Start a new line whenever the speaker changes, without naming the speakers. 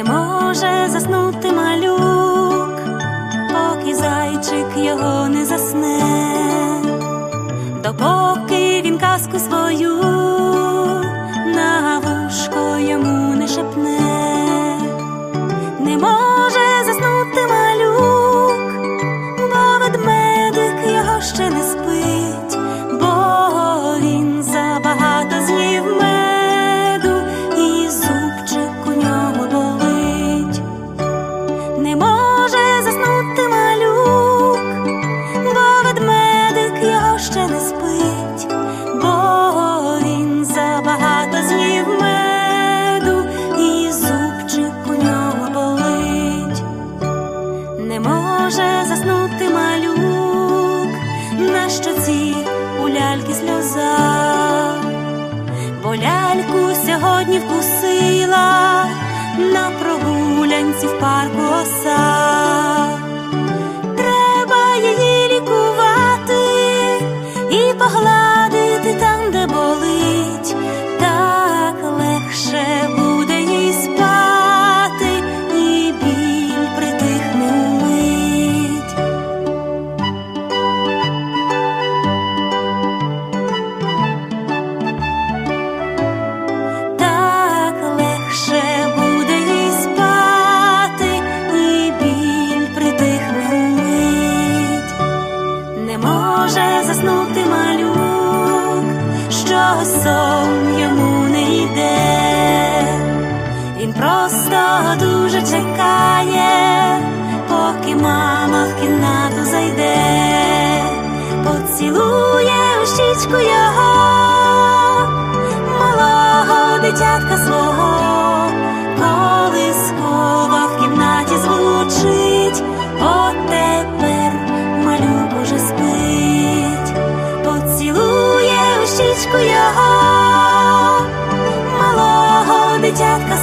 Не може заснути малюк, поки зайчик його не засне, допоки він казку свою на вушко йому не шепне, не може заснути малюк, бо ведмедик його ще не Не може заснути малюк, бо ведмедик його ще не спить, бо він забагато з'їв меду, і зубчик у нього болить. Не може заснути малюк, на щоці у ляльки сльоза, бо ляльку сьогодні вкусила Не може заснути малюк, що сон йому не йде. Він просто дуже чекає, поки мама в кімнату зайде, поцілує у щічку його, малого дитятка свого, щічку його, малого дитятка.